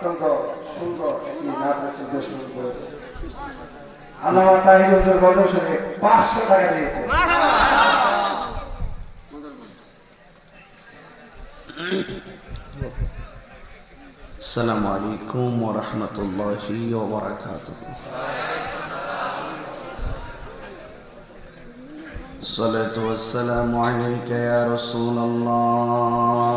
অত্যন্ত সুন্দর একটি নাচ পরিবেশন করেছে আল্লামা তাহির হুজুর গজল শুনে পাঁচশো টাকা দিয়েছে السلام عليكم ورحمة الله وبركاته الصلاة والسلام عليك يا رسول الله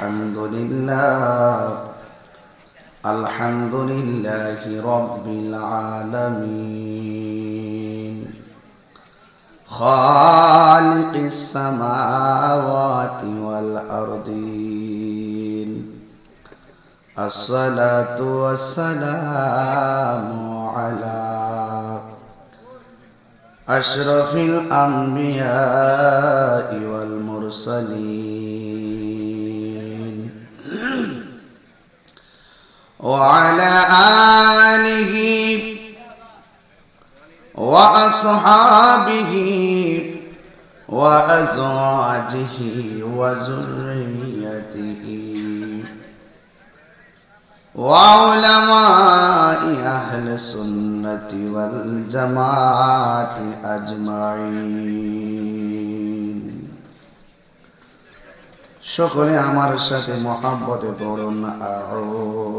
الحمد لله. الحمد لله رب العالمين. خالق السماوات والأرضين. الصلاة والسلام على أشرف الأنبياء والمرسلين. وعلى آله وأصحابه وأزواجه وذريته وعلماء أهل السنة والجماعة أجمعين সকলে আমার সাথে মহাব্বতে পড়ুন আউযু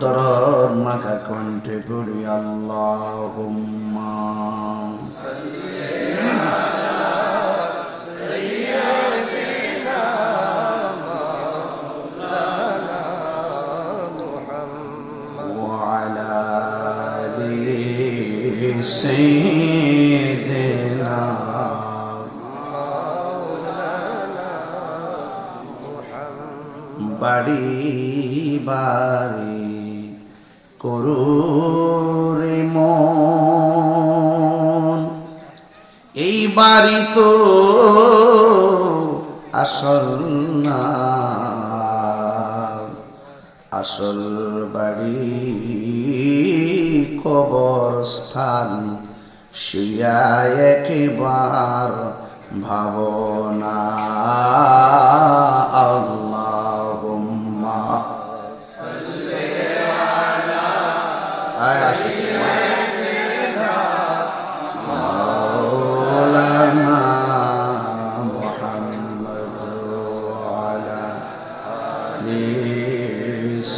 দরদ মাখা কণ্ঠে পড়ি আল্লাহুম্মা وعلى آل سيدنا বাড়ি বাড়ি করুরে মন। এই বাড়ি তো আসল না আসল বাড়ি কবরস্থান শুয়া একবার ভাবনা।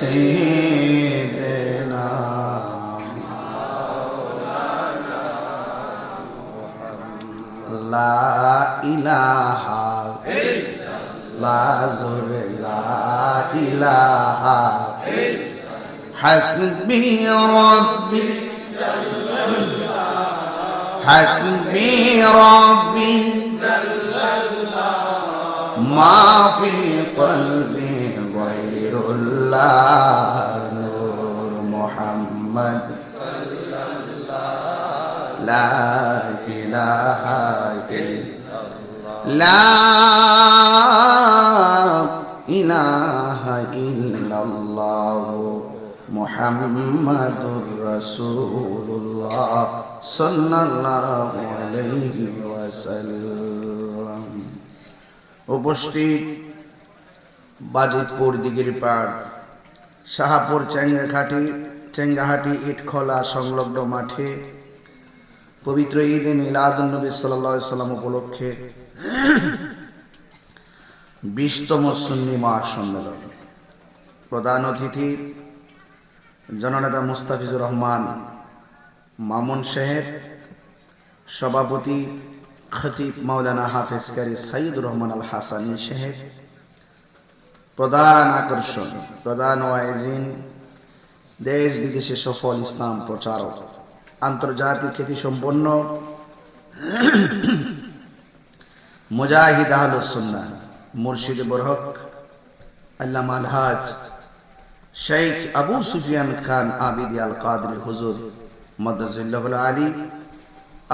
سيدنا لا إله لا زر لا إله حسبي ربي حسبي ربي ما في قلبي নূর মুহাম্মদ। লা ইলাহা ইলাহা উপস্থিত বাজিতপুর দিগির পাড় শাহাপুর চেঙ্গাঘাটি, চেঙ্গাহাটি ইটখোলা সংলগ্ন মাঠে পবিত্র ঈদ সাল্লাহ সাল্লাম উপলক্ষে বিশতম সুন্নি মহাসম্মেলন। প্রধান অতিথি জননেতা মুস্তাফিজুর রহমান, মামুন সাহেব সভাপতি খতিব মাওলানা হাফেজ কারি সাইদুর রহমান আল হাসানি সাহেব প্রধান আকর্ষণ, প্রধান ওয়াইজিন, দেশ বিদেশে সফল ইসলাম প্রচারক আন্তর্জাতিক খ্যাতি সম্পন্ন, মুজাহিদ আহলুসুন্নাহ মুর্শিদ বরহক, আল্লামা আলহাজ শেখ আবু সুফিয়ান খান আবিদি আল কাদরি হুজুর মদ্দাজুল্লাহুল আলী,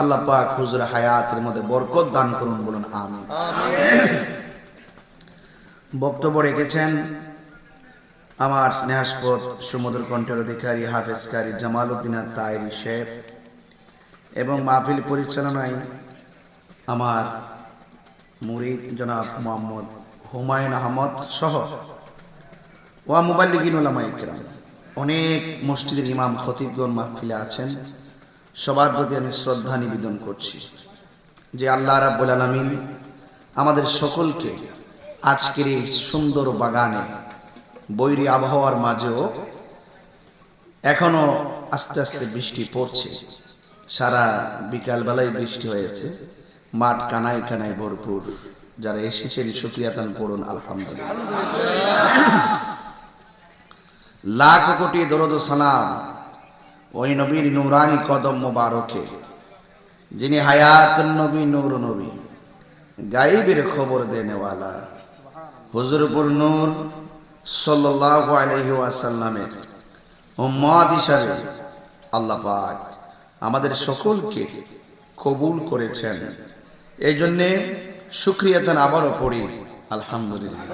আল্লাহ পাক হুজুর হায়াতের মধ্যে বরকত দান করুন বলুন আমিন। বক্তব্য রেখেছেন আমার স্নেহাস্পদ সমুদ্র কণ্ঠের অধিকারী হাফেজকারী জামাল উদ্দিন তাইরি শেফ এবং মাহফিল পরিচালনায় আমার মুরিদ জনাব মোহাম্মদ হুমায়ুন আহমদ সহ ওয়া ইকরাম অনেক মসজিদের ইমাম খতিবগণ মাহফিলে আছেন। সবার প্রতি আমি শ্রদ্ধা নিবেদন করছি যে আল্লাহ রাব্বুল আলামিন আমাদের সকলকে আজকের এই সুন্দর বাগানে, বৈরী আবহাওয়ার মাঝেও এখনও আস্তে আস্তে বৃষ্টি পড়ছে। সারা বিকালবেলায় বৃষ্টি হয়েছে। মাঠ কানায় কানায় ভরপুর। যারা এসেছেন সুক্রিয়াতান পড়ুন, আলহামদুলিল্লাহ। লাখ কোটি দরদ সালাম ওই নবীর নুরানি কদম মোবারকে, যিনি হায়াত নবী, নূর নবী, গাইবের খবর দেনেওয়ালা। হুজুরপুর নূর সাল্লাহ আলাইহি ওয়াসাল্লামের উম্মত হিসাবে আল্লাহ পাক আমাদের সকলকে কবুল করেছেন। এই জন্যে সুক্রিয়াতান আবারও পড়ি। আলহামদুলিল্লাহ।